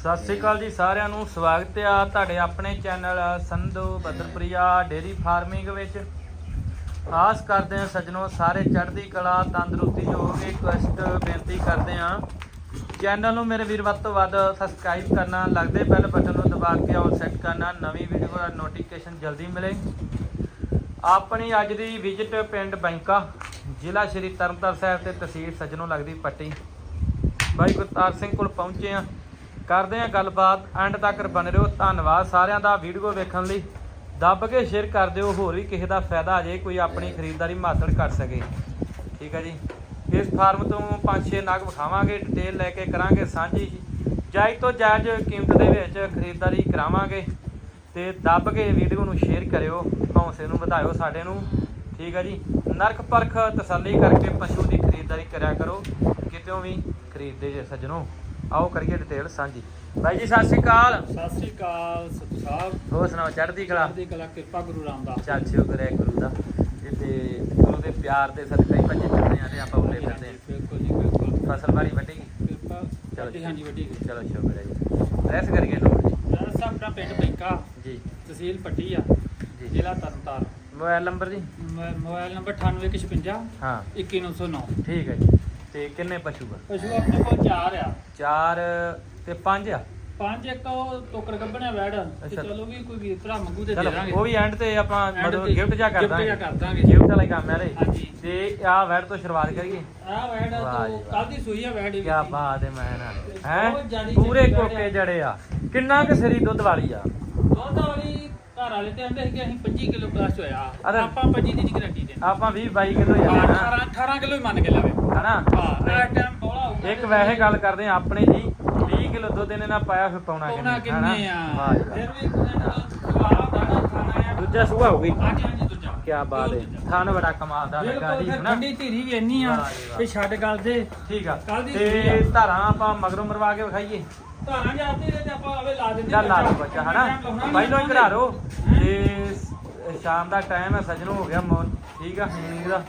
ਸਤਿ ਸ੍ਰੀ ਅਕਾਲ ਜੀ ਸਾਰਿਆਂ ਨੂੰ, ਸਵਾਗਤ ਆ ਤੁਹਾਡੇ ਆਪਣੇ ਚੈਨਲ ਸੰਧੂ ਬਦਰਪ੍ਰਿਆ ਡੇਰੀ ਫਾਰਮਿੰਗ ਵਿੱਚ। ਆਸ ਕਰਦੇ ਹਾਂ ਸੱਜਣੋ, ਸਾਰੇ ਚੜ੍ਹਦੀ ਕਲਾ, ਤੰਦਰੁਸਤੀ ਜੋ ਹੋਵੇ ਰਿਕੁਐਸਟ ਬੇਨਤੀ ਕਰਦੇ ਹਾਂ। ਚੈਨਲ ਨੂੰ ਮੇਰੇ ਵੀਰ ਵੱਧ ਤੋਂ ਵੱਧ ਸਬਸਕ੍ਰਾਈਬ ਕਰਨਾ, ਲੱਗਦੇ ਬੈਲ ਬਟਨ ਨੂੰ ਦਬਾ ਕੇ ਆਲ ਸੈੱਟ ਕਰਨਾ, ਨਵੀਂ ਵੀਡੀਓ ਦਾ ਨੋਟੀਫਿਕੇਸ਼ਨ ਜਲਦੀ ਮਿਲੇ। ਆਪਣੀ ਅੱਜ ਦੀ ਵਿਜ਼ਿਟ ਪਿੰਡ ਬੈਂਕਾ, ਜ਼ਿਲ੍ਹਾ ਸ਼੍ਰੀ ਤਰਨਤਾਰਨ ਸਾਹਿਬ ਤੇ ਤਹਿਸੀਲ ਸੱਜਣੋਂ ਲੱਗਦੀ ਪੱਟੀ। ਬਾਈ ਗੁਰਤਾਰ ਸਿੰਘ ਕੋਲ ਪਹੁੰਚੇ ਆ ਕਰਦੇ ਆ ਗੱਲਬਾਤ। ਐਂਡ ਤੱਕ ਬਣ ਰਹੋ। ਧੰਨਵਾਦ ਸਾਰਿਆਂ ਦਾ ਵੀਡੀਓ ਵੇਖਣ ਲਈ। ਦੱਬ ਕੇ ਸ਼ੇਅਰ ਕਰ ਦਿਓ। ਹੋਰ ਵੀ ਕਿਸੇ ਦਾ ਫਾਇਦਾ ਆ ਜੇ ਕੋਈ ਆਪਣੀ ਖਰੀਦਦਾਰੀ ਮਾਤੜ ਕਰ ਸਕੇ। ਠੀਕ ਹੈ ਜੀ। ਇਸ ਫਾਰਮ ਤੋਂ ਪੰਜ ਛੇ ਨਗ ਵਿਖਾਵਾਂਗੇ। ਡਿਟੇਲ ਲੈ ਕੇ ਕਰਾਂਗੇ ਸਾਂਝੀ। ਜਾਇਜ਼ ਤੋਂ ਜਾਇਜ਼ ਕੀਮਤ ਦੇ ਵਿੱਚ ਖਰੀਦਦਾਰੀ ਕਰਾਵਾਂਗੇ। ਤੇ ਦੱਬ ਕੇ ਵੀਡੀਓ ਨੂੰ ਸ਼ੇਅਰ ਕਰਿਓ। ਹੌਸਲੇ ਨੂੰ ਵਧਾਇਓ ਸਾਡੇ ਨੂੰ। ਠੀਕ ਹੈ ਜੀ। ਨਰਕ ਪਰਖ ਤਸੱਲੀ ਕਰਕੇ ਪਸ਼ੂ ਦੀ ਖਰੀਦਦਾਰੀ ਕਰਿਆ ਕਰੋ। ਕਿਤੇੋਂ ਵੀ ਖਰੀਦਦੇ ਜੇ ਸੱਜਣੋ। ਆਓ ਕਰੀਏ ਡਿਟੇਲ ਸਾਂਝੀ। ਬਾਈ ਜੀ ਸਤਿ ਸ਼੍ਰੀ ਅਕਾਲ। ਸਤਿ ਸ੍ਰੀ ਅਕਾਲ ਸਤਿ ਸਾਹਿਬ ਹੋਰ ਸੁਣਾਓ ਚੜ੍ਹਦੀ ਕਲਾ? ਚੜ੍ਹਦੀ ਕਲਾ ਕਿਰਪਾ ਗੁਰੂ ਰਾਮਦਾਸ ਚੱਲ ਸ਼ੁਕਰ ਹੈ ਗੁਰੂ ਦਾ। ਤੇ ਗੁਰੂ ਦੇ ਪਿਆਰ ਦੇ ਸਦਕਾ ਹੀ ਭੱਜੇ ਫਿਰਦੇ ਆ ਤੇ ਆਪਾਂ ਉੱਲੇ ਫਿਰਦੇ ਆ। ਬਿਲਕੁਲ ਜੀ ਬਿਲਕੁਲ। ਫਸਲ ਬਾੜੀ ਵੱਢੀ ਕਿਰਪਾ ਚਲੋ ਹਾਂਜੀ ਗਈ। ਚਲੋ ਸ਼ੁਕਰ ਹੈ ਜੀ। ਰੈਸ ਕਰੀਏ ਨੋਟ ਜੀ। ਰਸ ਆਪਣਾ ਪਿੰਡ ਬੈਂਕਾ ਜੀ। ਤਹਿਸੀਲ ਪੱਟੀ ਆ ਜੀ। ਜ਼ਿਲ੍ਹਾ ਤਰਨਤਾਰਨ। ਮੋਬਾਈਲ ਨੰਬਰ ਜੀ? ਮੋਬਾਈਲ ਨੰਬਰ 9856 ਹਾਂ। 21909 ਠੀਕ ਹੈ ਜੀ। ਤੇ ਕਿੰਨੇ ਪਸ਼ੂ ਆ? ਪਸ਼ੂ ਆਪਣੇ ਕੋਲ ਚਾਰ ਆ। ਚਾਰ ਤੇ ਪੰਜ ਆ? ਪੰਜ ਇੱਕ ਉਹ ਟੋਕਰ ਗੱਬਣਿਆ ਵੈੜ। ਤੇ ਅੱਛਾ। ਚਲੋ ਵੀ ਕੋਈ ਵੀਰ ਭਰਾ ਮੰਗੂ ਤੇ ਦੇ ਚਲੋ ਦਾਂਗੇ। ਉਹ ਵੀ ਐਂਡ ਤੇ ਆਪਾਂ End ਮਤਲਬ ਤੇ ਗਿਫਟ ਜਾ ਕਰ gift ਜਿਹਾ ਕਰ ਦਾਂਗੇ। ਗਿਫਟ ਵਾਲਾ ਹੀ ਕੰਮ ਹੈ ਰੇ ਹਾਂਜੀ। ਤੇ ਆ ਵੈੜ ਤੋਂ ਸ਼ੁਰੂਆਤ ਕਰੀਏ। ਆ ਵੈੜ ਵਾਹ ਜੀ ਤੋਂ ਵਾਹ। ਕੱਲ ਦੀ ਸੂਈ ਆ ਵੈੜ ਕੀ ਬਾਤ ਹੈ ਮੈਂ ਨਾ ਬਹੁਤ ਹੈ ਜ਼ਿਆਦੀ ਪੂਰੇ ਚੰਗੀ ਕੋਕੇ ਆ। ਜੜੇ ਆ। ਕਿੰਨਾ ਕੁ ਸਰੀ ਦੁੱਧ ਵਾਲੀ ਆ? ਦੁੱਧ ਵਾਲੀ ਘਰ ਵਾਲੇ ਤੇ ਕਹਿੰਦੇ ਸੀ ਕਿ ਅਸੀਂ 25 ਕਿਲੋ ਪਲੱਸ ਹੋਇਆ। ਅਰੇ। ਆਪਾਂ 25 ਦੀ ਗਾਰੰਟੀ ਦੇਣੀ ਆਪਾਂ 20 22 ਕਿਲੋ ਹੀ ਆ 18 18 ਕਿਲੋ ਹੀ ਮੰਨ ਕੇ ਲਾਵੇ। ਹਨਾ? ਹਾਂ ਇਹ ਟਾਈਮ ਬੋਲਾ ਹੋਊਗਾ ਇੱਕ ਵੈਸੇ ਗੱਲ ਕਰਦੇ ਆ ਆਪਣੇ ਜੀ 20 ਕਿਲੋ ਦੁੱਧ ਇਹਨੇ ਨਾ ਪਾਇਆ ਫਿਰ ਪਾਉਣਾ ਪਾਉਣਾ ਕਿੰਨੇ ਆ? ਵਾਹ ਜੀ। ਵਾਹ। ਫਿਰ ਵੀ ਜਵਾਬ ਦਾਣਾ ਖਾਣਾ ਆ। ਦੂਜਾ ਸੂਆ ਹਾਂਜੀ ਹਾਂਜੀ ਦੂਜਾ। ਕੀ ਬਾਤ ਹੈ। ਥਾਨ ਬੜਾ ਕਮਾਲ ਦਾ ਲੱਗਾ ਜੀ ਹਨਾ? ਠੰਡੀ ਧੀਰੀ ਵੀ ਇੰਨੀ ਆ। ਵੀ ਛੱਡ ਗੱਲ ਦੇ। ਠੀਕ ਆ। ਤੇ। ਧਾਰਾਂ ਆਪਾਂ ਮਗਰੋਂ ਮਰਵਾ ਕੇ ਵਿਖਾਈਏ। ਧਾਰਾਂ ਜਾਂਦੇ ਤੇ ਆਪਾਂ ਆਵੇ ਲਾ ਦਿੰਦੇ ਚੱਲ ਲਾ ਬੱਚਾ। ਹਨਾ? ਪਹਿਲਾਂ ਹੀ ਲਓ। ਹੈਂ? ਤੇ ਸ਼ਾਮ ਦਾ ਟਾਈਮ ਹੈ ਸਜਣੋ ਹੋ ਗਿਆ ਮੌਨ। ਠੀਕ ਆ ਨੀਂਦ ਦਾ।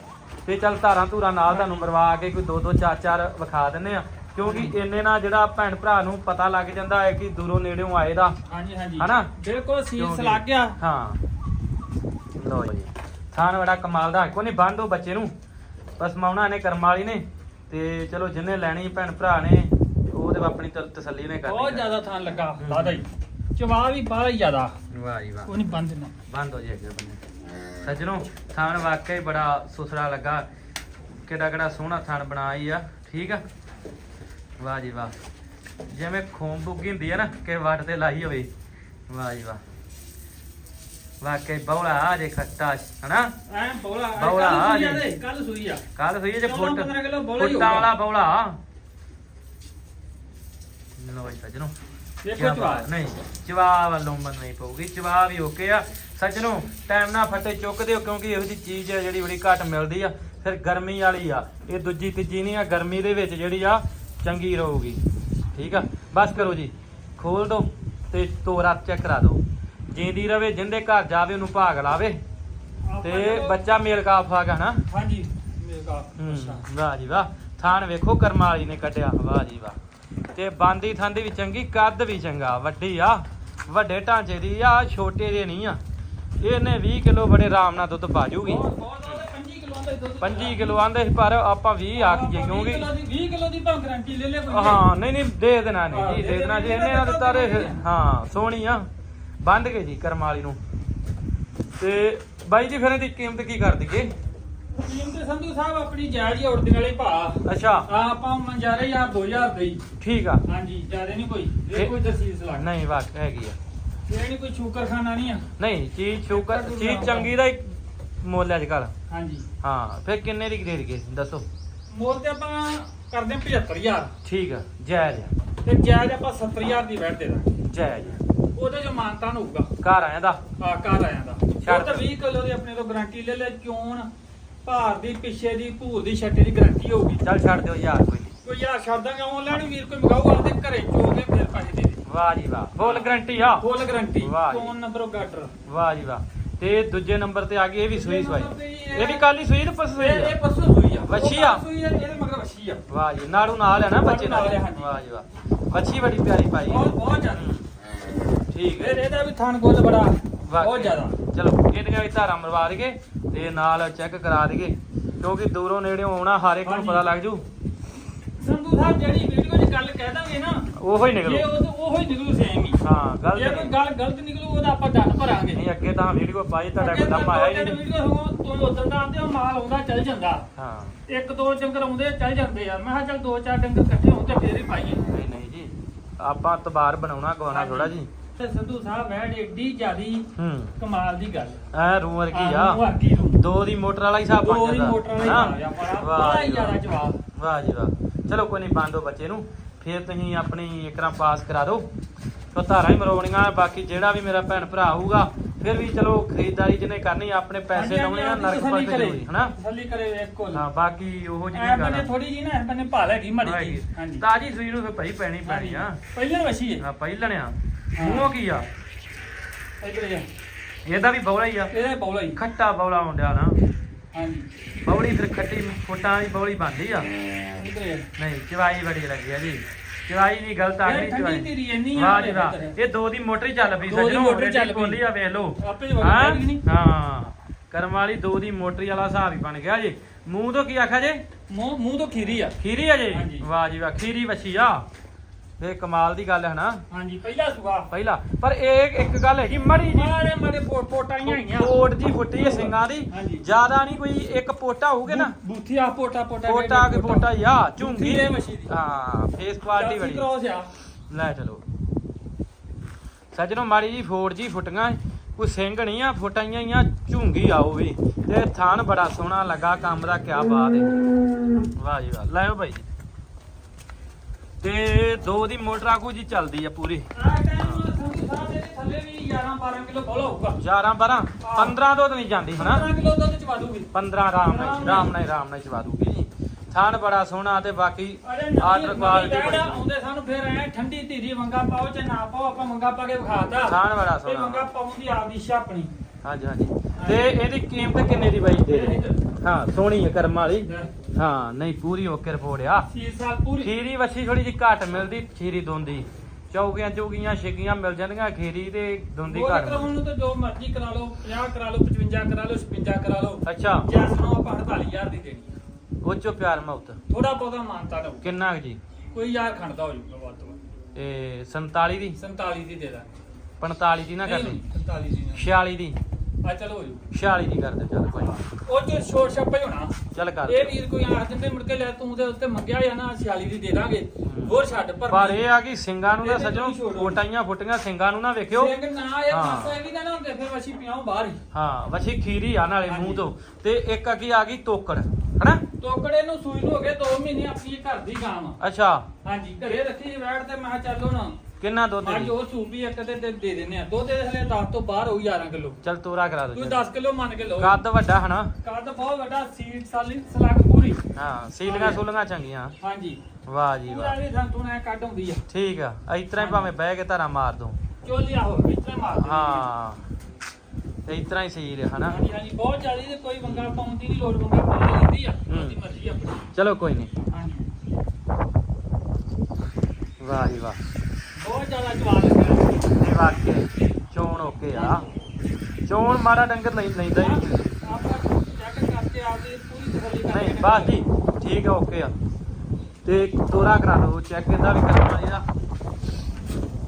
ਤੇ ਚੱਲ ਧਾਰਾਂ ਧੂਰਾਂ ਨਾਲ ਤੁਹਾਨੂੰ ਮਰਵਾ ਕੇ ਕੋਈ ਦੋ ਦੋ ਚਾਰ ਚਾਰ ਵਿਖਾ ਦਿੰਨੇ ਆ ਕਿਉਂਕਿ ਇੰਨੇ ਨਾਲ ਜਿਹੜਾ ਭੈਣ ਭਰਾ ਨੂੰ ਪਤਾ ਲੱਗ ਜਾਂਦਾ ਹੈ ਕਿ ਦੂਰੋਂ ਨੇੜਿਓਂ ਆਏ ਦਾ। ਹਾਂਜੀ ਹਾਂਜੀ। ਹਨਾ? ਬਿਲਕੁਲ ਸੀਸ ਲੱਗ ਗਿਆ। ਹਾਂ। ਲੋ ਜੀ। ਥਾਨ ਬੜਾ ਕਮਾਲ ਦਾ ਕੋਈ ਨਹੀਂ ਬੰਦੋ ਬੱਚੇ ਨੂੰ। ਬਸ ਮਾਉਣਾ ਨੇ ਕਰਮ ਵਾਲੀ ਨੇ। ਤੇ ਚਲੋ ਜਿੰਨੇ ਲੈਣੀ ਭੈਣ ਭਰਾ ਨੇ ਤੇ ਉਹਦੇ ਆਪਣੀ ਤ- ਤਸੱਲੀ ਨੇ ਕਰਨੀ ਬਹੁਤ ਜ਼ਿਆਦਾ ਥਾਂ ਲੱਗਾ। ਵਾਦਾ ਹੀ ਚਵਾ ਵੀ ਬਾਹਲਾ ਹੀ ਜ਼ਿਆਦਾ। ਵਾਹ ਜੀ ਵਾਹ। ਉਹ ਨਹੀਂ ਬੰਦ ਨਾ ਬੰਦ ਹੋ ਜੀ ਅੱਗੇ ਬੰਦੇ ਸੱਜਣੋ ਥਾਨ ਵਾਕਈ ਬੜਾ ਸੁਸਰਾ ਲੱਗਾ। ਕਿਹੜਾ ਕਿਹੜਾ ਸੋਹਣਾ ਥਾਨ ਬਣਾਈ ਆ ਠੀਕ ਆ? ਵਾਹ ਜੀ ਵਾਹ। ਜਿਵੇਂ ਖੂਨ ਬੁੱਗੀ ਹੁੰਦੀ ਆ ਨਾ ਕਿ ਵੱਟ ਤੇ ਲਾਈ ਹੋਵੇ। ਵਾਹ ਜੀ ਵਾਹ। ਵਾਕਈ ਬੌਲਾ ਆ ਜੇ ਖੱਟਾ ਹਨਾ? ਐ ਬੋਲਾ ਬੌਲਾ ਆ ਕੱਲ ਸੂਈ ਆ ਜੀ। ਕੱਲ ਸੂਈ ਆ। ਕੱਲ ਸੋਈ ਜੇ ਫੁੱਟ। ਹੀ ਫੁੱਟਾਂ। ਵਾਲਾ ਬੌਲਾ। ਲੋ ਜੀ ਸੱਜਣੋ ਦੇਖੋ ਬਾਤ, ਨਹੀਂ ਚਵਾ ਵੱਲੋਂ ਮੰਨਣੀ ਪਊਗੀ। ਚਵਾ ਵੀ ਓਕੇ ਆ। ਸੱਜਣੋ ਟਾਈਮ ਨਾਲ ਫੱਟੇ ਚੁੱਕਦੇ ਹੋ ਕਿਉਂਕਿ ਇਹੋ ਜੀ ਚੀਜ਼ ਹੈ ਜਿਹੜੀ ਬੜੀ ਘੱਟ ਮਿਲਦੀ ਆ। ਫਿਰ ਗਰਮੀ ਵਾਲੀ ਆ। ਇਹ ਦੂਜੀ ਤੀਜੀ ਨਹੀਂ ਆ। ਗਰਮੀ ਦੇ ਵਿੱਚ ਜਿਹੜੀ ਆ ਚੰਗੀ ਰਹੂਗੀ। ਠੀਕ ਆ? ਬਸ ਕਰੋ ਜੀ। ਖੋਲ ਦੋ ਤੇ ਤੋਰਾ ਚੈੱਕ ਕਰਾ ਦੋ ਜਿੰਦੀ ਰਵੇ ਜਿੰਦੇ ਘਰ ਜਾਵੇ ਉਹਨੂੰ ਭਾਗ ਲਾਵੇ। ਤੇ ਬੱਚਾ ਮੇਲ ਕਾਫ ਆ ਗਾ ਨਾ ਹਾਂਜੀ। ਮੇਰੇ ਕਾ ਹੂੰ, ਅੱਛਾ ਵਾਹ ਜੀ ਵਾਹ। ਥਾਨ ਵੇਖੋ ਕਰਮ ਵਾਲੀ ਨੇ ਕੱਢਿਆ। ਵਾਹ ਜੀ ਵਾਹ। ਤੇ ਬਾਂਦੀ ਥਾਂਦੀ ਵੀ ਚੰਗੀ ਕੱਦ ਵੀ ਚੰਗਾ। ਵੱਡੀ ਆ। ਵੱਡੇ ਢਾਂਚੇ ਦੀ ਆ ਛੋਟੇ ਦੇ ਨਹੀਂ ਆ। ਇਹਨੇ 20 ਕਿਲੋ ਬੜੇ ਆਰਾਮ ਨਾਲ ਦੁੱਧ ਪਾ ਜੂਗੀ। ਬਹੁਤ ਬਹੁਤ ਉਹਦੇ 25 ਕਿਲੋ ਦਾ ਦੁੱਧ 25 ਕਿਲੋ ਆਂਦੇ ਸੀ ਪਰ ਆਪਾਂ 20 ਆਖੀਏ ਕਿਉਂਕਿ 20 ਕਿਲੋ ਦੀ ਭਾਂ ਗਾਰੰਟੀ ਲੈ ਲੈ ਕੋਈ। ਹਾਂ ਨਹੀਂ ਨਹੀਂ ਦੇ ਦੇਣਾ ਨਹੀਂ ਜੀ ਦੇ ਦੇਣਾ ਜੀ ਇਹਨੇ ਨਾ ਦਿੱਤਾ ਤੇ ਹਾਂ ਸੋਹਣੀ ਆ। ਬੰਦ ਕੇ ਜੀ ਕਰਮ ਵਾਲੀ ਨੂੰ। ਤੇ ਬਾਈ ਜੀ ਫਿਰ ਇਹਦੀ ਕੀਮਤ ਕੀ ਕਰ ਦਈਏ? ਕੀਮਤ ਸੰਧੂ ਸਾਹਿਬ ਆਪਣੀ ਜਾਇਜ਼ ਹੀ ਉੜਦੇ ਵਾਲੇ ਭਾ। ਅੱਛਾ। ਆ ਆਪਾਂ ਮੰਜਾਰੇ ਯਾਰ 2000 ਦੇ ਹੀ। ਠੀਕ ਆ। ਹਾਂਜੀ ਜ਼ਿਆਦਾ ਨਹੀਂ ਕੋਈ। ਇਹ- ਇਹ ਕੋਈ ਦਸੀਸ ਲੱਗ ਨਹੀਂ ਵਾਕ ਹੈਗੀ ਆ। ਇਹ ਨਹੀਂ ਕੋਈ ਸ਼ੂਕਰਖਾਨਾ ਨਹੀਂ ਆ। ਨਹੀਂ ਚੀਜ਼ ਸ਼ੂਕਰ ਚੀਜ਼ ਚੰਗੀ ਦਾ ਹੀ ਮੁੱਲ ਅੱਜ ਕੱਲ ਹਾਂਜੀ। ਹਾਂ ਫਿਰ ਕਿੰਨੇ ਦੀ ਖਰੀਦ ਗਏ? ਦੱਸੋ। ਮੋਲ ਤੇ ਆਪਾਂ ਕਰਦੇ ਹਾਂ 75000 ਠੀਕ ਆ ਜਾਇਜ਼ ਆ, ਤੇ ਜਾਇਜ਼ ਆਪਾਂ 70000 ਦੀ ਵੈਟ ਦੇ ਦਾਂਗੇ। ਜਾਇਜ਼ ਆ। ਉਹਦੇ ਜੋ ਮਾਨਤਾਨ ਹੋਊਗਾ। ਘਰ ਆਇਆ ਦਾ? ਆ ਘਰ ਆਇਆ ਦਾ। ਉਹ ਤਾਂ 20 ਕਿਲੋ ਦੀ ਆਪਣੇ ਤੋਂ ਗਾਰੰਟੀ ਲੈ ਲੈ ਚੋਣ ਭਾਰ ਦੀ ਪਿੱਛੇ ਦੀ ਭੂਰ ਦੀ ਛੱਟੇ ਦੀ ਗਾਰੰਟੀ ਹੋਊਗੀ। ਚੱਲ ਛੱਡ ਦਿਓ ਯਾਰ ਕੋਈ ਨਹੀਂ। ਕੋਈ ਯਾਰ ਛੱਡ ਦਾਂਗੇ ਆਨਲਾਈਨ ਵੀਰ ਕੋਈ ਮਗਾਊਗਾ ਆਪਦੇ ਘਰੇ ਚੋ ਕੇ ਫਿਰ ਪੈਸੇ ਦੇ ਦੇ। ਵਾਹ ਜੀ ਵਾਹ। ਫੁੱਲ ਗਰੰਟੀ ਆ। ਫੁੱਲ ਗਾਰੰਟੀ ਵਾਹ ਜੀ। ਫੋਨ ਨੰਬਰ ਉਹ ਗਾਡਰ ਵਾਹ ਜੀ ਵਾਹ। ਤੇ ਦੂਜੇ ਨੰਬਰ ਤੇ ਆ ਗਈ ਇਹ ਵੀ ਸੂਈ ਸਵਾਈ। ਨੰਬਰ ਤੇ ਇਹ- ਇਹ ਵੀ ਕਾਲੀ ਸੂਈ ਤੇ ਪਸ ਸੂਈ ਇਹ ਆ? ਇਹ ਪਰਸੋਂ ਸੂਈ ਆ। ਵੱਛੀ ਆ? ਉਹ ਸੂਈ ਆ ਇਹਦੇ ਮਗਰ ਵੱਛੀ ਆ। ਵਾਹ ਜੀ ਨਾੜੂ ਨਾਲ ਹੈ ਨਾ ਬੱਚੇ ਨਾਲ ਨਾਲ। ਹੈ, ਹਾਂਜੀ। ਵਾਹ ਜੀ ਵਾਹ। ਬੱਚੀ ਬੜੀ ਪਿਆਰੀ ਪਾਈ ਹੈ। ਬਹੁਤ ਬਹੁਤ ਜ਼ਿਆਦਾ। ਠੀਕ ਹੈ ਇਹ ਇਹਦਾ ਵੀ ਥਣ ਗੁੱਲ ਬੜਾ ਵਾਹ ਬਹੁਤ ਜ਼ਿਆਦਾ। ਚਲੋ ਇਹਦੀਆਂ ਵੀ ਧਾਰਾਂ ਮਰਵਾ ਦਈਏ ਤੇ ਨਾਲ ਚੈੱਕ ਕਰਾ ਦਈਏ। ਕਿਉਂਕਿ ਦੂਰੋਂ ਨੇੜਿਓਂ ਆਉਣਾ ਹਰ ਇੱਕ ਨੂੰ ਹਾਂਜੀ। ਪਤਾ ਲੱਗ ਜੂ। ਸੰਧੂ ਸਾਹਿਬ ਜਿਹੜੀ ਵੀਡੀਓ 'ਚ ਗੱਲ ਕਹਿ ਦਾਂਗੇ ਨਾ ਉਹੋ ਹੀ ਜੇ ਨਿਕਲੂ ਉਹ ਉਹੋ ਹੀ ਨਿਕਲੂ ਸੇਮ ਹੀ। ਹਾਂ ਗੱਲ ਜੇ ਕੋਈ ਗੱਲ ਗਲਤ ਨਿਕਲੂ ਉਹਦਾ ਆਪਾਂ ਡੰਡ ਭਰਾਂਗੇ। ਨਹੀਂ ਅੱਗੇ ਤਾਂ ਵੀਡੀਓ ਪਾਈ ਤੁਹਾਡਾ ਕੋਈ ਦਮ ਆਇਆ ਹੀ ਦੋ ਵੀਡੀਓ ਹੋ ਤੋਂ ਉਦੋਂ ਦਾ ਆਉਂਦੇ ਉਹ ਮਾਲ ਆਉਂਦਾ ਚੱਲ ਜਾਂਦਾ। ਹਾਂ। ਇੱਕ ਦੋ ਡੰਗਰ ਆਉਂਦੇ ਚੱਲ ਜਾਂਦੇ ਆ। ਮੈਂ ਕਿਹਾ ਚੱਲ ਦੋ ਚਾਰ ਡੰਗਰ ਇਕੱਠੇ ਹੋਣ ਤੇ ਫੇਰ ਹੀ ਪਾਈਏ। ਨਹੀਂ ਨਹੀਂ ਜੀ। ਆਪਾਂ ਤਬਾਰ ਬਣਾਉਣਾ ਗਵਾਣਾ ਥੋੜਾ ਜੀ। ਤੇ ਸੰਧੂ ਸਾਹਿਬ ਵੈੜ ਏਡੀ ਜਿਆਦੀ ਕਮਾਲ ਦੀ ਗੱਲ। ਐ ਰੂ ਵਰਗੀ ਆਹ ਆ। ਦੋ ਦੀ ਮੋਟਰ ਵਾਲਾ ਹੀ ਹਿਸਾਬ ਦੋ ਬਣ ਦੀ ਜਾਂਦਾ। ਮੋਟਰ ਵਾਲੀ? ਆ। ਬੜਾ ਜੀ। ਜ਼ਿਆਦਾ ਜਵਾਬ। ਵਾਹ ਜੀ ਵਾਹ। ਚਲੋ ਕੋਈ ਨਹੀਂ ਬੰਦੋ ਬੱਚੇ ਨੂੰ। ਫਿਰ ਤੁਸੀਂ ਆਪਣੀ ਇਕਰਾ ਪਾਸ ਕਰਾ ਦਿਓ। ਤੋ ਧਾਰਾਂ ਹੀ ਮਰੋਣੀਆਂ ਬਾਕੀ ਜਿਹੜਾ ਵੀ ਮੇਰਾ ਭੈਣ ਭਰਾ ਹੋਊਗਾ ਫਿਰ ਵੀ ਚਲੋ ਖਰੀਦਦਾਰੀ ਜਿਹਨੇ ਕਰਨੀ ਆਪਣੇ ਪੈਸੇ ਲਾਉਣੇ ਆ ਨਰਕ ਪਰਤ ਜ਼ਰੂਰੀ ਹਨਾ? ਤਸੱਲੀ ਕਰੇ ਇੱਕ ਹਾਂ ਬਾਕੀ ਉਹੋ ਜਿਹੀ ਗੱਲ ਬੰਨੇ ਆ। ਥੋੜੀ ਜੀ ਨਾ ਐ ਬੰਨੇ ਭਾਲ ਹੈਗੀ ਮਾੜੀ। ਜੀ ਹਾਂਜੀ। ਤਾਜੀ ਸੂਈ ਨੂੰ ਫਿਰ ਭਾਈ ਪੈਣੀ ਪੈਣੀ ਆ। ਪਹਿਲੇ ਵਸ਼ੀ ਹੈ ਆ ਪਹਿਲਣਿਆ ਹਾਂ। ਮੂੰਹੋਂ ਕੀ ਆ? ਇਧਰ ਜਾ। ਇਹਦਾ ਵੀ ਬੌਲਾ ਹੀ ਆ। ਇਹਦਾ ਬੌਲਾ ਹੀ। ਖੱਟਾ ਬੌਲਾ ਮੁੰਡਿਆ ਨਾ। ਹਾਂਜੀ। ਬੌਲੀ ਫਿਰ ਖੱਟੀ ਫੁੱਟਾਂ ਦੀ ਬੌਲੀ ਬਣਦੀ ਆ। ਨਹੀਂ ਚਵਾਈ ਬੜੀ ਲੱਗੀ ਆ ਜੀ। ਚਵਾਈ ਨਹੀਂ ਗਲਤ ਆ ਇਹ ਗਈ ਚਵਾਈ। ਤੇਰੀ ਇੰਨੀ ਆ ਵਾਹ ਜੀ ਵਾਹ। ਇਹ ਦੋ ਦੀ ਮੋਟਰ ਹੀ ਚੱਲ ਪਈ ਸੱਜਣੋ ਮੋਟਰ ਚੱਲ ਪਈ। ਆ ਵੇਖ ਲਓ। ਹਾਂ? ਕਰਮ ਵਾਲੀ ਦੋ ਦੀ ਮੋਟਰ ਵਾਲਾ ਹਿਸਾਬ ਹੀ ਬਣ ਗਿਆ ਜੀ। ਮੂੰਹ ਤੋਂ ਕੀ ਆਖਿਆ ਜੇ? ਮੂੰਹ ਮੂੰਹ ਤੋਂ ਖੀਰੀ ਆ। ਖੀਰੀ ਆ ਜੀ। ਵਾਹ ਜੀ ਵਾਹ ਖੀਰੀ ਵੱਛੀ ਆ। ਇਹ ਕਮਾਲ ਦੀ ਗੱਲ ਹੈ ਨਾ ਹਾਂਜੀ ਪਹਿਲਾ ਸੁਗਾ ਪਹਿਲਾ। ਪਰ ਇਹ ਇੱਕ ਗੱਲ ਹੈਗੀ ਮੜੀ ਜੀ ਮਾਰੇ ਮਾਰੇ ਪੋਟ ਪੋਟਾਈਆਂ ਹੈਗੀਆਂ ਕੋਟ ਜੀ ਫੁੱਟੀ ਹੈ ਸਿੰਘਾਂ ਦੀ। ਜ਼ਿਆਦਾ ਨਹੀਂ ਕੋਈ ਇੱਕ ਪੋਟਾ ਹੋਊਗੇ ਨਾ। ਬੂਥੀ ਆ ਪੋਟਾ ਪੋਟਾ ਪੋਟਾ ਕੇ ਪੋਟਾ ਆ ਝੁੰਗੀ। ਹੈ ਮੱਛੀ ਦੀ। ਹਾਂ ਫੇਸ ਕੁਆਲਿਟੀ ਬੜੀ। ਕ੍ਰੋਸ ਆ। ਲੈ ਚਲੋ। ਸੱਜਣੋ ਮਾੜੀ ਜੀ ਫੋੜ ਜੀ ਫੁੱਟੀਆਂ ਕੋਈ ਸਿੰਘ ਨਹੀਂ ਆ ਫੁੱਟਾਈਆਂ ਹੀ ਆ ਝੁੰਗੀ ਆ ਉਹ ਵੀ। ਤੇ ਥਾਨ ਬੜਾ ਸੋਹਣਾ ਲੱਗਾ ਕੰਮ ਦਾ ਕਿਆ ਬਾਤ ਹੈ ਵਾਹ ਜੀ ਵਾਹ। ਲੈਓ ਭਾਈ ਤੇ ਦੋ ਦੀ ਮੋਟਰ ਆਕੂ ਜੀ ਚੱਲਦੀ ਆ ਪੂਰੀ। ਆ ਟਾਈਮ ਸੰਧੂ ਸਾਹਿਬ ਦੇ ਥੱਲੇ ਵੀ 11 12 ਕਿਲੋ ਬੋਲਾ ਹੋਊਗਾ 11 12 15 ਤੋਂ ਤਾਂ ਨਹੀਂ ਜਾਂਦੀ ਹਨਾ? 15 ਕਿਲੋ ਦੁੱਧ ਚ ਵਾਦੂਗੀ 15 ਆਰਾਮ ਨਾਲ ਆਰਾਮ ਨਾਲ ਆਰਾਮ ਨਾਲ ਚਵਾ ਦੂਗੀ। ਥਾਨ ਬੜਾ ਸੋਹਣਾ ਤੇ ਬਾਕੀ ਆਰਡਰ ਕੁਆਲਿਟੀ ਬੜਾ ਆਉਂਦੇ ਸਾਨੂੰ ਫੇਰ ਐ ਠੰਡੀ ਧੀਰੀ ਮੰਗਾ ਪਾਓ ਚ ਨਾ ਪਾਓ ਆਪਾਂ ਮੰਗਾ ਪਾ ਕੇ ਵਿਖਾਤਾ ਥਾਨ ਬੜਾ ਇਹ ਮੰਗਾ ਸੋਹਣਾ। ਪਾਉਂ ਦੀ ਆਪਦੀ ਇੱਛਾ ਆਪਣੀ ਹਾਂਜੀ ਹਾਂਜੀ। ਤੇ ਇਹਦੀ ਕੀਮਤ ਕਿੰਨੇ ਦੀ ਬਾਈ? ਦੇ? ਹਾਂ ਸੋਹਣੀ ਹੈ ਕਰਮ ਵਾਲੀ। ਹਾਂ। ਨਹੀਂ ਪੂਰੀ ਓਕੇ ਰਿਪੋਰਟ ਆ। 6 ਸਾਲ ਪੂਰੀ। ਖੀਰੀ ਵੱਛੀ ਥੋੜੀ ਜਿਹੀ ਘੱਟ ਮਿਲਦੀ ਖੀਰੀ ਦੋਂਦੀ। ਚੌਗੀਆਂ ਚੌਗੀਆਂ ਛਿੱਗੀਆਂ ਮਿਲ ਜਾਂਦੀਆਂ ਖੀਰੀ ਤੇ ਦੋਂਦੀ ਘੱਟ। ਕਰਾਉਣ। ਨੂੰ ਤਾਂ ਜੋ ਮਰਜ਼ੀ ਕਰਾ ਲਓ 50 ਕਰਾ ਲਓ 55 ਕਰਾ ਲਓ 56 ਕਰਾ ਲਓ। ਅੱਛਾ। ਜੈਸ ਨੂੰ ਆਪਾਂ 48000 ਦੀ ਦੇਣੀ ਉਹ ਚੋਂ ਪਿਆਰ ਮੁਹੱਬਤ। ਥੋੜਾ ਬਹੁਤਾ ਮਾਨਤਾ ਲਓ ਕਿੰਨਾ ਜੀ? ਕੋਈ ਯਾਰ ਖੰਡਦਾ ਹੋ ਜਾਊਗਾ ਵੱਧ ਤੋਂ ਵੱਧ। ਇਹ 47 ਦੀ? 47 ਦੀ ਦੇ ਦਾਂ 45 ਦੀ ਨਾ ਕਰਨੀ। 47 ਦੀ 46 ਦੀ। ਆ ਚਲੋ ਹੋ ਜਾਊ 46 ਦੀ ਕਰ ਦੇ ਚੱਲ ਕੋਈ ਨੀ। ਉਹ ਚ ਛੱਪਾ ਹੀ ਹੋਣਾ। ਚੱਲ ਕਰ ਇਹ ਵੀਰ ਕੋਈ ਆਖ ਦਿੰਦੇ ਮੁੜ ਕੇ ਲੈ ਤੂੰ ਤੇ ਉੱਤੇ ਮੰਗਿਆ ਆ ਨਾ 46 ਦੀ ਦੇ ਦਾਂਗੇ। ਹੋਰ ਛੱਡ ਪਰ ਪਰ ਇਹ ਆ ਕਿ ਸਿੰਘਾਂ ਨੂੰ ਤਾਂ ਇਹਦੇ ਸੱਜਣੋ ਛੋੜ। ਕੋਟਾਈਆਂ ਫੁੱਟੀਆਂ ਸਿੰਘਾਂ ਨੂੰ ਨਾ ਵੇਖਿਓ। ਸਿੰਘ ਨਾ ਇਹ ਹਾਂ। ਮਾਸਾ ਇਹ ਵੀ ਨਾ ਨਾ ਹੁੰਦੇ ਫਿਰ ਅਸੀਂ ਪਿਆਉਂ ਬਾਹਰ ਹੀ। ਹਾਂ ਵਛੀ ਖੀਰੀ ਆ ਨਾਲੇ ਹਾਂਜੀ। ਮੂੰਹ ਤੋਂ। ਤੇ ਇੱਕ ਅੱਗੀ ਆ ਗਈ ਤੋਕੜ ਹਨਾ? ਟੋਕੜੇ ਨੂੰ ਸੂਈ ਨੂੰ ਹੋ ਗਏ 2 ਮਹੀਨੇ ਆਪਣੀ ਇਹ ਘਰ ਦੀ ਗਾਂ ਵਾ। ਅੱਛਾ। ਹਾਂਜੀ ਘਰੇ ਰੱਖੀ ਵੈੜ ਤੇ ਮੈਂ ਕਿਹਾ ਚੱਲੋ ਕਿੰਨਾ ਦੁੱਧ ਅੱਜ ਦੀ? ਉਹ ਸੂਪੀ ਇੱਕ ਤੇ ਦੇ ਦੇ ਦਿੰਨੇ ਆ। ਦੁੱਧ ਦੇ ਹਲੇ 10 ਤੋਂ ਬਾਹਰ ਹੋਊ 11 ਕਿਲੋ। ਚੱਲ ਤੋਰਾ ਕਰਾ ਤੂੰ ਦੋ 10 ਕਿਲੋ ਮੰਨ ਕੇ ਲਓ। ਕੱਦ ਵੱਡਾ ਹਨਾ? ਕੱਦ ਬਹੁਤ ਵੱਡਾ ਸੀਟ ਸਾਲੀ ਸਲੱਗ ਪੂਰੀ। ਹਾਂ ਸੀਲੀਆਂ ਸੂਲੀਆਂ ਚੰਗੀਆਂ। ਹਾਂਜੀ। ਵਾਹ ਜੀ ਪੂਰਾ ਵਾਹ। ਵੀ ਸੰਤੂ ਨੇ ਕੱਢ ਹੁੰਦੀ ਆ। ਠੀਕ ਆ ਇਸ ਤਰ੍ਹਾਂ ਹੀ ਭਾਵੇਂ ਬਹਿ ਕੇ ਧਾਰਾ ਮਾਰ ਦੋ। ਚੋਲੀ ਆਹੋ ਇਤਨੇ ਮਾਰ ਦਿੰਦੀ ਆ। ਹਾਂ ਤੇ ਇਸ ਤਰ੍ਹਾਂ ਹੀ ਸਹੀ ਰਿਹਾ ਹਨਾ। ਹਾਂਜੀ ਹਾਂਜੀ ਬਹੁਤ ਜ਼ਿਆਦਾ ਤੇ ਕੋਈ ਮੰਗਾ ਪਾਉਣ ਦੀ ਨਹੀਂ ਲੋੜ ਮੰਗਾ ਪਾ ਲੈਂਦੀ ਆ। ਉਹਦੀ ਮਰਜ਼ੀ ਆਪਣੀ। ਚਲੋ ਕੋਈ ਨਹੀਂ ਹਾਂਜੀ। ਵਾਹ ਜੀ ਵਾਹ। ਬਹੁਤ ਜ਼ਿਆਦਾ ਜਵਾਨ ਲੱਗਾ ਇਹ ਵਾਕਿਆ ਚੋਣ ਓਕੇ ਆ। ਚੋਣ ਮਾਰਾ ਡੰਗਰ ਨਹੀਂ ਲੈਂਦਾ ਹੀ ਨਹੀਂ। ਆਪਾਂ ਚੈੱਕ ਕਰਕੇ ਆਪਦੀ ਪੂਰੀ ਤਸੱਲੀ ਕਰਕੇ ਨਹੀਂ ਬਸ ਜੀ ਠੀਕ ਆ ਓਕੇ ਆ। ਤੇ ਤੋਰਾ ਕਰਾ ਲਓ ਚੈੱਕ ਇਹਦਾ ਵੀ ਕਰਨਾ ਇਹਦਾ।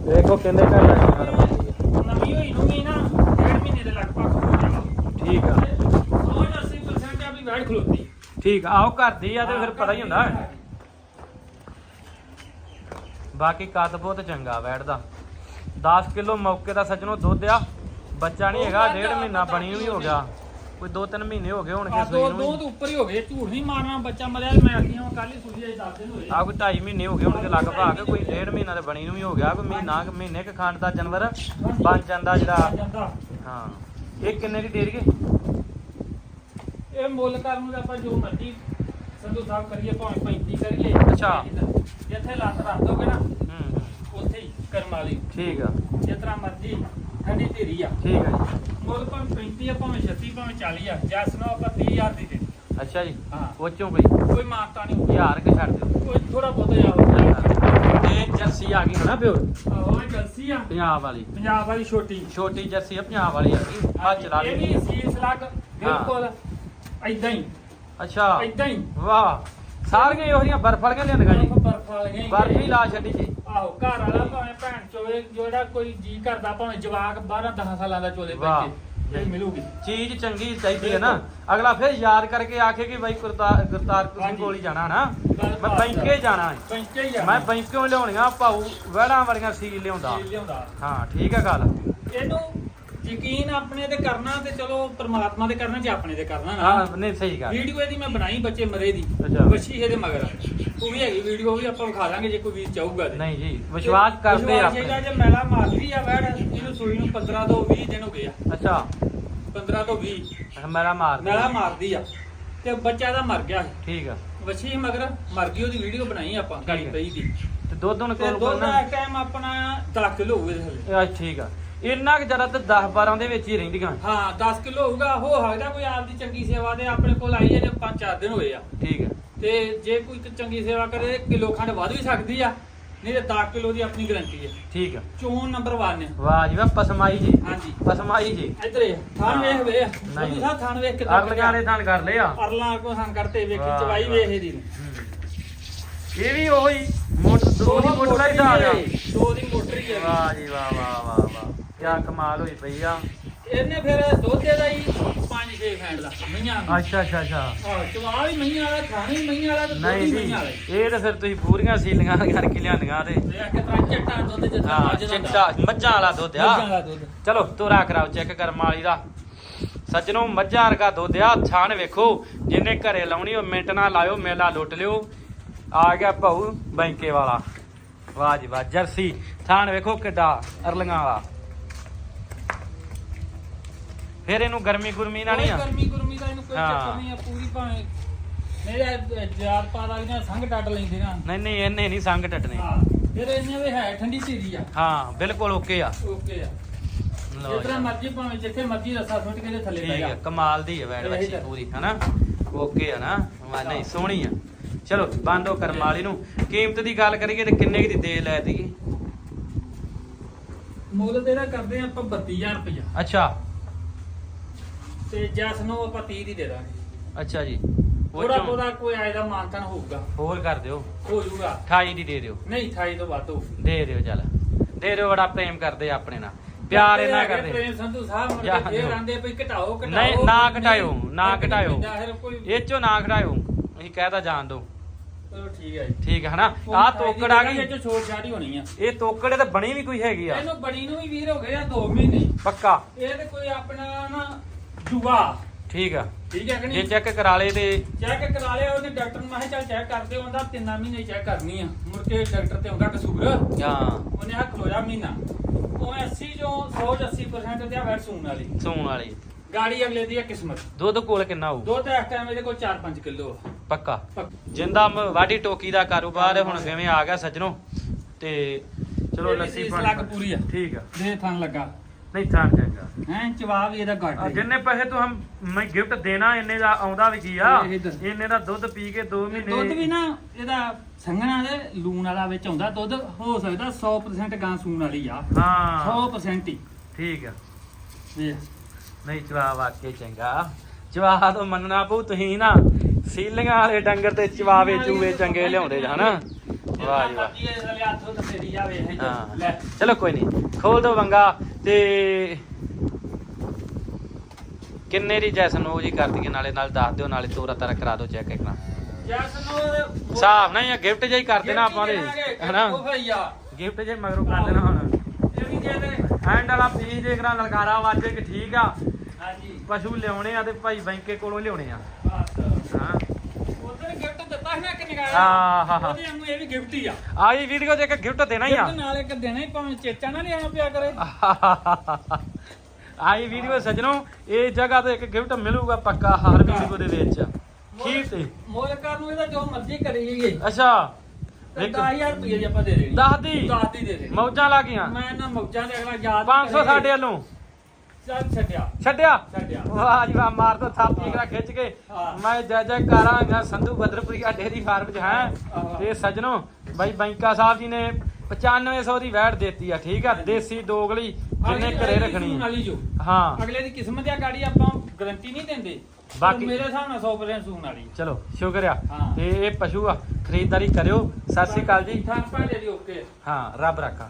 ਦੇਖੋ ਕਹਿੰਦੇ ਘਰ ਦਾ ਬਣਦੀ ਹੈ ਨਵੀਂ ਹੋਈ ਨੂੰ ਵੀ ਨਾ ਡੇਢ ਮਹੀਨੇ ਦੇ ਲਗਭਗ ਹੋ ਜਾਣਾ। ਠੀਕ ਆ। ਉਹ 80% ਆ ਵੀ ਵੈੜ ਖਲੋਤੀ। ਠੀਕ ਆ ਆਓ ਘਰ ਦੀ ਆ ਤੇ ਫਿਰ ਪਤਾ ਹੀ ਹੁੰਦਾ। ਬਾਕੀ ਕੱਦ ਬਹੁਤ ਚੰਗਾ ਬੈਠਦਾ। 10 ਕਿਲੋ ਮੌਕੇ ਦਾ ਸੱਜਣੋ ਦੁੱਧ ਆ। ਬੱਚਾ ਨਹੀਂ ਹੈਗਾ ਡੇਢ ਮਹੀਨਾ ਬਣੀ ਵੀ ਹੋ ਗਿਆ। ਕੋਈ 2-3 ਮਹੀਨੇ ਹੋ ਗਏ ਹੋਣਗੇ ਦੋ ਸੂਈ ਦੋ ਨੂੰ ਤੋਂ ਉੱਪਰ ਹੀ ਹੋ ਗਏ ਝੂਠ ਨਹੀਂ ਮਾਰਨਾ ਬੱਚਾ ਮਰਿਆ ਮੈਂ ਆਖੀਆਂ ਕੱਲ ਹੀ ਸੁਣੀ ਆਈ 10 ਦਿਨ ਹੋਏ। ਆ ਕੋਈ 2.5 ਮਹੀਨੇ ਹੋ ਗਏ ਹੋਣਗੇ ਲਗਭਗ ਕੋਈ ਡੇਢ ਮਹੀਨਾ ਤੇ ਬਣੀ ਨੂੰ ਵੀ ਹੋ ਗਿਆ ਕੋਈ ਮਹੀਨਾ ਕੁ ਮਹੀਨੇ ਕ ਖੰਡ ਦਾ ਜਾਨਵਰ ਬਣ ਜਾਂਦਾ ਜਿਹੜਾ। ਹਾਂ ਇਹ ਕਿੰਨੇ ਦੀ ਦੇ ਰਹੀਏ ਇਹ ਮੁੱਲ ਕਰਨ ਨੂੰ ਆਪਾਂ ਜੋ ਮਰਜ਼ੀ ਸੰਧੂ ਸਾਹਿਬ ਕਰੀਏ ਭਾਵੇਂ 35 ਕਰੀਏ। ਅੱਛਾ। ਜਿੱਥੇ ਲੱਤ ਰੱਖ ਦੋਗੇ ਨਾ ਹੂੰ ਉੱਥੇ ਹੀ ਕਰਮ ਵਾਲੀ। ਠੀਕ ਆ। ਜਿਸ ਤਰ੍ਹਾਂ ਮਰਜ਼ੀ ਠੰਡੀ ਧੀਰੀ ਆ। ਠੀਕ ਹੈ ਜੀ। ਮੁੱਲ ਭਾਵੇਂ 35 ਆ ਭਾਵੇਂ 36 ਭਾਵੇਂ 40 ਆ ਜੈਸ ਨੂੰ ਆਪਾਂ 30000 ਦੀ ਦੇ। ਅੱਛਾ ਜੀ। ਹਾਂ। ਉਹ ਚੋਂ ਕੋਈ? ਕੋਈ ਮਾਰਤਾ ਨਹੀਂ। ਹਜ਼ਾਰ ਕੇ ਛੱਡ ਦਿਓ। ਕੋਈ ਥੋੜਾ ਬਹੁਤਾ ਹੋਊਗਾ ਇਹ ਜਰਸੀ ਆ ਗਈ ਨਾ ਪਿਓਰ? ਆਹੋ ਇਹ ਜਲਸੀ ਆ। ਪੰਜਾਬ ਵਾਲੀ। ਪੰਜਾਬ ਵਾਲੀ ਛੋਟੀ। ਛੋਟੀ ਜਰਸੀ ਆ ਪੰਜਾਬ ਵਾਲੀ ਆ ਗਈ ਆ ਚਲਾ ਇਹ ਲਈ ਵੀ ਸੀਸ ਲੱਗ ਬਿਲਕੁਲ ਐਦਾਂ ਹੀ। ਅੱਛਾ। ਐਦਾਂ ਹੀ। ਵਾਹ। ਸਾਰੀਆਂ ਇਹੋ ਜਿਹੀਆਂ ਬਰਫ ਵਾਲੀਆਂ ਲਿਆਂਦੀਆਂ ਜੀ। ਬਰਫ ਵਾਲੀਆਂ ਹੀ ਬਰਫ ਹੀ ਲਾ ਛੱਡੀ ਜੀ। ਆਹੋ ਘਰ ਵਾਲਾ ਭਾਵੇਂ ਭੈਣ ਚੋਵੇ ਜਿਹੜਾ ਕੋਈ ਜੀ ਕਰਦਾ ਭਾਵੇਂ ਜਵਾਕ 12 10 ਸਾਲਾਂ ਦਾ ਚੋਲੇ ਇਹ ਮਿਲੂਗੀ। ਚੀਜ਼ ਚੰਗੀ ਚਾਹੀਦੀ ਹੈ ਨਾ। ਅਗਲਾ ਫਿਰ ਯਾਦ ਕਰਕੇ ਆਖੇ ਕਿ ਬਾਈ ਗੁਰਤਾਰ ਗੁਰਤਾਰ ਹਾਂਜੀ। ਕੋਲ ਹੀ ਜਾਣਾ ਨਾ। ਮੈਂ। ਬੈਂਕੇ ਜਾਣਾ ਹੈ। ਪੈਂਚੇ ਹੀ ਆ ਮੈਂ ਬੈਂਕਿਓਂ ਲਿਆਉਣੀਆਂ ਭਾਊ ਵਹਿੜਾਂ ਵਾਲੀਆਂ ਸੀਲ ਲਿਆਉਂਦਾ। ਹਾਂ ਠੀਕ ਹੈ ਗੱਲ। ਇਹਨੂੰ ਯਕੀਨ ਆਪਣੇ ਤੇ ਕਰਨਾ ਤੇ ਚਲੋ ਪ੍ਰਮਾਤਮਾ ਤੇ ਕਰਨਾ ਜੇ ਆਪਣੇ ਤੇ ਕਰਨਾ ਨਾ। ਹਾਂ ਨਹੀਂ ਸਹੀ ਗੱਲ। ਵੀਡੀਓ ਇਹਦੀ ਮੈਂ ਬਣਾਈ ਬੱਚੇ ਮਰੇ ਦੀ ਅੱਛਾ। ਵੱਛੀ ਇਹਦੇ ਮਗਰ। ਉਹ ਵੀ ਹੈਗੀ ਵੀਡੀਓ ਵੀ ਆਪਾਂ ਵਿਖਾ ਦਾਂਗੇ ਜੇ ਕੋਈ ਵੀਰ ਚਾਹੂਗਾ ਤੇ। ਨਹੀਂ ਜੀ ਵਿਸ਼ਵਾਸ ਕਰਦੇ ਵਿਸ਼ਵਾਸ ਆਪਣੇ ਇਹਦਾ ਜੇ ਮੈਲਾ ਮਾਰਦੀ ਆ ਵੈੜ ਇਹਨੂੰ ਸੂਈ ਨੂੰ 15 ਤੋਂ 20 ਦਿਨ ਹੋ ਗਏ ਆ। ਅੱਛਾ। 15 ਤੋਂ 20 ਮੇਰਾ ਮਾਰ। ਮੈਲਾ ਮਾਰਦੀ ਆ। ਤੇ ਬੱਚਾ ਦਾ ਮਰ ਗਿਆ ਸੀ। ਠੀਕ ਆ। ਵੱਛੀ ਮਗਰ ਮਰ ਗਈ ਉਹਦੀ ਵੀਡੀਓ ਬਣਾਈ ਆਪਾਂ ਗਾੜੀ। ਪਈ ਦੀ। ਤੇ ਦੁੱਧ ਹੁਣ ਤੇ ਕੋਲ ਦੁੱਧ ਦਾ ਟਾਈਮ ਆਪਣਾ 10 ਕਿਲੋ ਹੋਊਗਾ ਇਹਦੇ ਥੱਲੇ। ਠੀਕ ਆ। ਇੰਨਾ ਕਿ ਜ਼ਿਆਦਾ ਤੇ 10 12 ਦੇ ਵਿੱਚ ਹੀ ਰਹਿੰਦੀਆਂ। ਹਾਂ 10 ਕਿਲੋ ਹੋਊਗਾ ਹੋ ਸਕਦਾ ਕੋਈ ਆਪਦੀ ਚੰਗੀ ਸੇਵਾ ਤੇ ਆਪਣੇ ਕੋਲ ਆਈ ਹੈ ਜੇ 5-4 ਦਿਨ ਹੋਏ ਆ। ਠੀਕ ਹੈ। ਤੇ ਜੇ ਕੋਈ ਚੰਗੀ ਸੇਵਾ ਕਰੇ ਕਿਲੋ ਖੰਡ ਵੱਧ ਵੀ ਸਕਦੀ ਆ ਨਹੀਂ ਤੇ 10 ਕਿਲੋ ਦੀ ਆਪਣੀ ਗਾਰੰਟੀ ਹੈ। ਠੀਕ ਆ ਚੋਣ ਨੰਬਰ 1 ਹੈ। ਵਾਹ ਜੀ ਵਾਹ ਪਸਮਾਈ ਜੀ। ਹਾਂਜੀ। ਪਸਮਾਈ ਜੀ। ਇੱਧਰ ਥਾਣ ਵੇਖ ਵੇ ਨਹੀਂ। ਸਾਹ ਥਾਣ ਵੇਖ ਕਿਦਾਂ ਅਰਲੀਆਂ ਨੇ ਥਾਨ ਕਰ ਲਿਆ ਅਰਲਾ ਕੋ ਥਾਣ ਕਰਤੇ ਵੇਖੀ ਚਵਾਈ। ਵੇਖ ਇਹਦੀ ਨੂੰ। ਹੂੰ। ਇਹ ਵੀ ਉਹੀ ਮੋਟ ਦੋ ਦੀ ਮੋਟਰ ਦਾ ਹੀ ਦਾ ਆ। ਗਿਆ ਦੋ ਦੀ ਮੋਟਰ ਹੀ ਹੈ ਵਾਹ ਜੀ ਵਾਹ ਵਾਹ ਵਾਹ। ਵਾਹ ਕੀ ਕਮਾਲ ਹੋਈ ਪਈ ਆ। ਇਹਨੇ ਫਿਰ ਦੁੱਧ ਦਾ ਹੀ 5-6 ਫੈਂਡ ਦਾ ਮਈਆਂ ਨੂੰ। ਅੱਛਾ ਅੱਛਾ ਅੱਛਾ। ਆਹ ਚਵਾ ਵੀ ਮਈਆਂ ਵਾਲਾ ਖਾਣੀ ਮਈਆਂ ਵਾਲਾ ਤੇ ਦੁੱਧ ਨਹੀਂ ਵੀ ਜੀ ਮਈਆਂ ਵਾਲਾ। ਹੀ। ਇਹ ਤਾਂ ਫਿਰ ਤੁਸੀਂ ਪੂਰੀਆਂ ਸੀਲੀਆਂ ਕਰਕੇ ਲਿਆਂਦੀਆਂ ਤੇ। ਚੱਟਾ ਦੁੱਧ ਜਿੱਦਾਂ ਹਾਂ ਮੱਝ ਦਾ ਹੁੰਦਾ। ਚਿੱਟਾ ਮੱਝਾਂ ਵਾਲਾ ਦੁੱਧ ਆ। ਮੱਝਾਂ ਦਾ ਦੁੱਧ। ਚਲੋ ਤੋਰਾ ਕਰਾਓ ਚੈੱਕ ਕਰਮ ਵਾਲੀ ਦਾ। ਸੱਜਣੋ ਮੱਝਾਂ ਵਰਗਾ ਦੁੱਧ ਆ। ਥਾਣ ਵੇਖੋ ਜਿਹਨੇ ਘਰੇ ਲਾਉਣੀ ਉਹ ਮਿੰਟ ਨਾ ਲਾਇਓ ਮੇਲਾ ਲੁੱਟ ਲਿਓ। ਆ ਗਿਆ ਭਾਊ ਬੈਂਕੇ ਵਾਲਾ। ਵਾਹ ਜੀ ਵਾਹ ਜਰਸੀ। ਥਾਣ ਵੇਖੋ ਕਿੱਡਾ ਅਰਲੀਆਂ ਵਾਲਾ। ਫਿਰ ਇਹਨੂੰ ਗਰਮੀ ਗੁਰਮੀ ਨਾ ਨਹੀਂ ਆ। ਗਰਮੀ ਗੁਰਮੀ ਦਾ ਇਹਨੂੰ ਕੋਈ। ਚੱਕਰ ਨਹੀਂ ਆ ਪੂਰੀ ਭਾਵੇਂ ਮੇਰੇ ਜਾਤ ਪਾ ਵਾਲੀਆਂ ਸੰਗ ਟੱਟ ਲੈਂਦੀਆਂ ਨਹੀਂ ਨਹੀਂ ਇਹਨੇ ਨਹੀਂ ਸੰਗ ਟੱਟਨੇ ਹਾਂ ਇਹਦੇ ਇੰਨੇ ਵੀ ਹੈ ਠੰਡੀ ਧੀਰੀ ਆ। ਹਾਂ ਬਿਲਕੁਲ ਓਕੇ ਆ। ਓਕੇ ਆ। ਲਓ ਜਿੱਦਾਂ ਜੀ। ਮਰਜ਼ੀ ਭਾਵੇਂ ਜਿੱਥੇ ਮਰਜ਼ੀ ਰਸਾ ਸੁੱਟ ਕੇ ਥੱਲੇ ਪੈ ਠੀਕ ਹੈ ਕਮਾਲ ਦੀ ਹੈ ਵੈੜ ਬੱਚੀ। ਪੂਰੀ ਹਨਾ? ਓਕੇ ਆ ਨਾ? ਵਾ ਨਹੀਂ ਸੋਹਣੀ ਆ। ਚਲੋ ਬੰਦੋ ਕਰਮ ਵਾਲੀ ਨੂੰ। ਕੀਮਤ ਦੀ ਗੱਲ ਕਰੀਏ ਤੇ ਕਿੰਨੇ ਦੀ ਦੇ ਲੈ ਦੀ ਮੁੱਲ ਤੇ ਇਹਦਾ ਕਰਦੇ ਆ ਆਪਾਂ 32000 ਰੁਪਇਆ ਅੱਛਾ। ਤੇ ਜੈਸ ਨੂੰ ਆਪਾਂ 30 ਦੀ ਦੇ ਦਾਂਗੇ। ਅੱਛਾ ਜੀ। ਉਹ ਥੋੜਾ ਚੋਂ ਬਹੁਤਾ ਕੋਈ ਆਏ ਦਾ ਮਾਨਤਨ ਹੋਊਗਾ। ਹੋਰ ਕਰ ਦਿਓ। ਹੋ ਜਾਊਗਾ 28 ਦੀ ਦੇ ਦਿਓ। ਨਹੀਂ 28 ਤੋਂ ਵੱਧ ਹੋਊ ਦੇ ਦਿਓ ਚੱਲ। ਦੇ ਦਿਓ ਬੜਾ ਪ੍ਰੇਮ ਕਰਦੇ ਆ ਆਪਣੇ ਨਾਲ। ਪਿਆਰ ਇਹਨਾਂ ਹੈਗੇ ਕਰਦੇ। ਪ੍ਰੇਮ ਸੰਧੂ ਸਾਹਿਬ ਜਾ ਕੇ ਦਿਓ। ਆਂਦੇ ਭਈ ਘਟਾਓ ਘਟਾਓ। ਨਹੀਂ, ਨਾ ਘਟਾਇਓ, ਨਾ ਨਹੀਂ ਘਟਾਇਓ। ਕੋਈ ਇਹ ਚੋਂ ਨਾ ਖੜਾਇਓ ਅਸੀਂ ਕਹਿਦਾ ਜਾਣ ਦੋ। ਚਲੋ ਠੀਕ ਹੈ ਜੀ। ਠੀਕ ਹੈ ਹਨਾ? ਆ ਤੋਕੜ ਆ ਗਈ। ਇਹ ਚ ਛੋਟ ਛਾੜੀ ਹੋਣੀ ਆ। ਇਹ ਤੋਕੜੇ ਤੇ ਬਣੀ ਵੀ ਕੋਈ ਹੈਗੀ ਆ। ਇਹਨੂੰ ਬੜੀ ਨੂੰ ਵੀ ਵੀਰ ਹੋ ਗਏ ਆ 2 ਮਹੀਨੇ। ਪੱਕਾ। ਇਹ ਤੇ ਕੋਈ ਆਪਣਾ ਨਾ ਜੂਆ ਠੀਕ ਆ। ਠੀਕ ਹੈ ਕਿ ਜੇ ਨਹੀਂ ਚੈੱਕ ਕਰਾ ਲੇ ਤੇ ਚੈੱਕ ਕਰਾ ਲਿਆ ਉਹਨੇ ਡਾਕਟਰ ਨੂੰ ਮੈਂ ਕਿਹਾ ਚੱਲ ਚੈੱਕ ਕਰਦੇ ਉਹਦਾ ਤਿੰਨਾਂ ਮਹੀਨੇ ਚੈੱਕ ਕਰਨੀ ਆ। ਮੁੜ ਕੇ ਡਾਕਟਰ ਤੇ ਆਉਂਦਾ ਕਸੂਰ। ਹਾਂ ਉਹਨੇ ਹੱਥ ਖਲੋਇਆ ਮਹੀਨਾ। ਉਹ 80 ਜੋ 100 80% ਤੇ ਆ ਵੈਟ ਸੂਣ ਵਾਲੀ। ਸੂਣ ਵਾਲੀ। ਗਾੜੀ ਅਗਲੇ ਦੀ ਆ ਕਿਸਮਤ। ਦੁੱਧ ਕੋਲ ਕਿੰਨਾ ਹੋਊ? ਦੁੱਧ ਇਸ ਟਾਈਮ ਇਹਦੇ ਕੋਲ 4-5 ਕਿਲੋ ਆ। ਪੱਕਾ। ਪੱਕ- ਜਿੰਦਾ ਮ- ਵਾਢੀ ਟੋਕੀ ਦਾ ਕਾਰੋਬਾਰ ਹੁਣ ਕਿਵੇਂ ਆ ਗਿਆ ਸੱਜਣੋ? ਤੇ ਚਲੋ ਲੱਸੀ ਪਾਣੀ ਪੂਰੀ ਆ। ਠੀਕ ਆ। ਦੇ ਥਣ ਲੱਗਾ। ਨਹੀਂ ਥਾਂ ਚੰਗਾ। ਹੈ ਜਵਾਬ ਇਹਦਾ ਆ, ਘੱਟ ਹੈ। ਜਿੰਨੇ ਪੈਸੇ ਤੂੰ ਹਮ ਮੈਂ ਗਿਫਟ ਦੇਣਾ ਇੰਨੇ ਦਾ ਆਉਂਦਾ ਵੀ ਕੀ ਆ? ਇਹ ਦੱਸ। ਇੰਨੇ ਦਾ ਦੁੱਧ ਪੀ ਕੇ 2 ਮਹੀਨੇ ਦੁੱਧ ਵੀ ਨਾ ਇਹਦਾ ਸੰਘਣਾ ਦੇ ਲੂਣ ਵਾਲਾ ਵਿੱਚ ਆਉਂਦਾ ਦੁੱਧ ਹੋ ਸਕਦਾ 100% ਗਾਂ ਸੂਣ ਵਾਲੀ ਆ। ਹਾਂ। 100% ਹੀ। ਠੀਕ ਆ। ਵੇਖ। ਨਹੀਂ ਚਵਾ ਵਾਕੇ ਚੰਗਾ। ਚਵਾ ਤੋਂ ਮੰਨਣਾ ਪਊ ਤੁਸੀਂ ਨਾ। ਸੀਲੀਆਂ ਵਾਲੇ ਡੰਗਰ ਤੇ ਚਵਾਵੇ ਚੂਵੇ ਚੰਗੇ ਲਿਆਉਂਦੇ ਹਨਾ? ਵਾਹ ਜੀ ਵਾਹ। ਮਰਜ਼ੀ ਇਹਦੇ ਥੱਲੇ ਹੱਥ ਉੱਤੇ ਫੇਰੀ ਜਾਵੇ ਇਹ ਹਾਂ। ਲੈ। ਚਲੋ ਕੋਈ ਨਹੀਂ ਖੋਲ ਦੋ ਵੰਗਾ ਤੇ ਕਿੰਨੇ ਦੀ ਜੈਸਨ ਉਹ ਜੀ ਕਰ ਦਈਏ ਨਾਲੇ ਨਾਲ ਦੱਸ ਦਿਓ ਨਾਲੇ ਤੋਰਾ ਤਾਰਾ ਕਰਾ ਦਿਓ ਚੈੱਕ ਇੱਕ ਨਾ। ਜੈਸ ਨੂੰ ਉਹਦੇ- ਹਿਸਾਬ ਨਾਲ ਹੀ ਗਿਫਟ ਜਿਹਾ ਹੀ ਕਰ ਦੇਣਾ ਆਪਾਂ ਦੇ। ਹਨਾ? ਉਹ ਭਈਆ ਗਿਫਟ ਜੇ ਮਗਰੋਂ ਕਰ ਦੇਣਾ ਹੁਣ। ਇਹ ਵੀ ਦੇ ਦੇ। ਐਂਡ ਵਾਲਾ ਪੀਸ ਦੇਖਣਾ ਲਲਕਾਰਾ ਵਾਜੇ ਕਿ ਠੀਕ ਆ। ਹਾਂਜੀ। ਪਸ਼ੂ ਲਿਆਉਣੇ ਆ ਤੇ ਭਾਈ ਬੈਂਕੇ ਕੋਲੋਂ ਲਿਆਉਣੇ ਆ। ਬਸ। ਹਾਂ ਉਧਰ ਗਿਫਟ ਦਿੱਤਾ ਸੀ ਨਾ ਆਹ, ਹਾਂ, ਹਾਂ। ਉਹਦੇ ਵਾਂਗੂ ਇਹ ਵੀ ਗਿਫਟ ਹੀ ਆ। ਆਈ ਵੀਡੀਓ 'ਚ ਇੱਕ ਗਿਫਟ ਦੇਣਾ ਹੀ ਆ। ਗਿਫਟ ਨਾਲ ਇੱਕ ਦੇਣਾ ਹੀ ਭਾਵੇਂ ਚੇਚਾ ਨਾ ਲਿਆਉਣਾ ਪਿਆ ਕਰੇ। ਆਈ ਵੀਡੀਓ ਸੱਜਣੋ ਇਹ ਜਗ੍ਹਾ ਤੇ ਇੱਕ ਗਿਫਟ ਮਿਲੂਗਾ ਪੱਕਾ ਹਰ ਵੀਡੀਓ ਦੇ ਵਿੱਚ। ਖੀਰ ਤੇ? ਮੋਲਕਾਰ ਨੂੰ ਇਹਦਾ ਜੋ ਮਰਜ਼ੀ ਕਰੀ ਜਾਈਏ। ਅੱਛਾ। ਇੱਕ 10000 ਰੁਪਏ ਦੀ ਆਪਾਂ ਦੇ ਦੇਣੀ। ਦਸ ਦੀ? 10 ਦੀ ਦੇ ਦੇਣੀ। ਮੌਜਾਂ ਲੱਗੀਆਂ ਮੈਂ ਨਾ ਮੌਜਾਂ ਦੇ ਅਗਲਾ ਯਾਦ 500 ਸਾਡੇ ਵੱਲੋਂ। ਚੱਲ ਛੱਡਿਆ। ਛੱਡਿਆ? ਛੱਡਿਆ। ਵਾਹ ਜੀ ਵਾਹ ਮਾਰ ਦੋ ਥਾਪੀ ਕਰਾ ਖਿੱਚ ਕੇ। ਹਾਂ। ਮੈਂ ਜੈ ਜੈ ਕਰਾਂਗਾ ਸੰਧੂ ਬਦਰਪੁਰੀਆ ਡੇਰੀ ਫਾਰਮ ਚ ਹੈ। ਤੇ ਸਜਣੋ ਬਾਈ ਬੈਂਕਾ ਸਾਹਿਬ ਜੀ ਨੇ 9500 ਦੀ ਵੈਟ ਦਿੱਤੀ ਆ ਠੀਕ ਆ? ਦੇਸੀ ਦੋਗਲੀ ਜਿਹਨੇ ਅਗਲੀ- ਘਰੇ ਅਗਲੀ ਰੱਖਣੀ ਸੂਣ ਆ। ਵਾਲੀ ਜੋ। ਹਾਂ। ਅਗਲੇ ਦੀ ਕਿਸਮਤ ਆ ਗਾੜੀ ਆਪਾਂ ਗਾਰੰਟੀ ਨਹੀਂ ਦਿੰਦੇ। ਬਾਕੀ- ਬਾਕੀ ਮੇਰੇ ਹਿਸਾਬ ਨਾਲ 100% ਸੂਣ ਵਾਲੀ ਚਲੋ ਸ਼ੁਕਰ ਆ। ਹਾਂ। ਤੇ ਇਹ ਪਸ਼ੂ ਆ ਖਰੀਦਦਾਰੀ ਕਰਿਓ। ਸਤਿ ਸ੍ਰੀ ਅਕਾਲ ਜੀ। ਠੀਕ ਠਾਕ ਭਾਲੇ ਦੀ ਓਕੇ। ਹਾਂ ਰੱਬ ਰੱਖਾ।